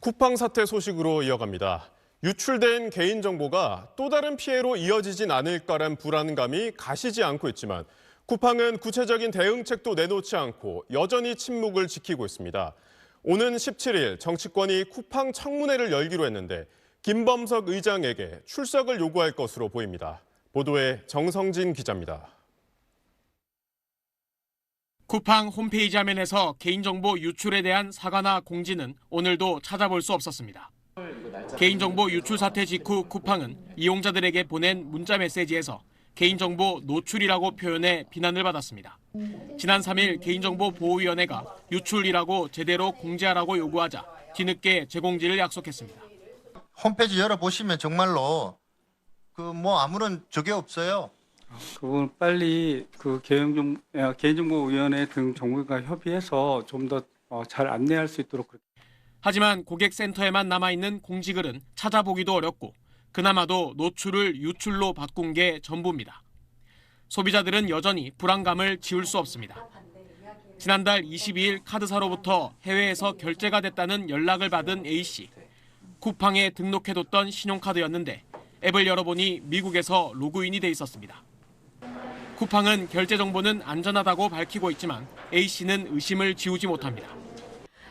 쿠팡 사태 소식으로 이어갑니다. 유출된 개인정보가 또 다른 피해로 이어지진 않을까란 불안감이 가시지 않고 있지만 쿠팡은 구체적인 대응책도 내놓지 않고 여전히 침묵을 지키고 있습니다. 오는 17일 정치권이 쿠팡 청문회를 열기로 했는데 김범석 의장에게 출석을 요구할 것으로 보입니다. 보도에 정성진 기자입니다. 쿠팡 홈페이지 화면에서 개인정보 유출에 대한 사과나 공지는 오늘도 찾아볼 수 없었습니다. 개인정보 유출 사태 직후 쿠팡은 이용자들에게 보낸 문자 메시지에서 개인정보 노출이라고 표현해 비난을 받았습니다. 지난 3일 개인정보보호위원회가 유출이라고 제대로 공지하라고 요구하자 뒤늦게 재공지를 약속했습니다. 홈페이지 열어보시면 정말로 그 뭐 아무런 적이 없어요. 그건 빨리 그 개인정, 어, 개인정보위원회 등 정부가 협의해서 좀더 어, 잘 안내할 수 있도록 그렇게 하지만 고객센터에만 남아있는 공지글은 찾아보기도 어렵고 그나마도 노출을 유출로 바꾼 게 전부입니다. 소비자들은 여전히 불안감을 지울 수 없습니다. 지난달 22일 카드사로부터 해외에서 결제가 됐다는 연락을 받은 A씨. 쿠팡에 등록해뒀던 신용카드였는데 앱을 열어보니 미국에서 로그인이 돼 있었습니다. 쿠팡은 결제 정보는 안전하다고 밝히고 있지만 A씨는 의심을 지우지 못합니다.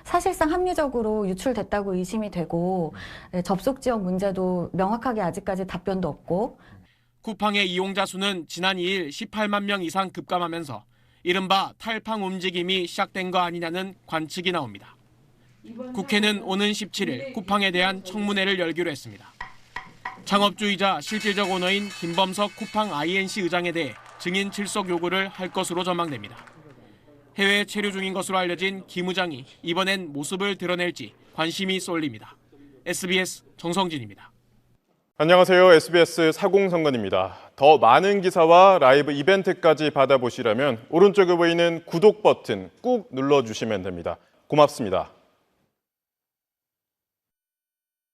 사실상 합리적으로 유출됐다고 의심이 되고 네, 접속 지역 문제도 명확하게 아직까지 답변도 없고 쿠팡의 이용자 수는 지난 2일 18만 명 이상 급감하면서 이른바 탈팡 움직임이 시작된 거 아니냐는 관측이 나옵니다. 국회는 오는 17일 쿠팡에 대한 청문회를 열기로 했습니다. 창업주이자 실질적 오너인 김범석 쿠팡 INC 의장에 대해 증인 출석 요구를 할 것으로 전망됩니다. 해외에 체류 중인 것으로 알려진 김 의장이 이번엔 모습을 드러낼지 관심이 쏠립니다. SBS 정성진입니다. 안녕하세요. SBS 사공성관입니다. 더 많은 기사와 라이브 이벤트까지 받아보시려면 오른쪽에 보이는 구독 버튼 꾹 눌러주시면 됩니다. 고맙습니다.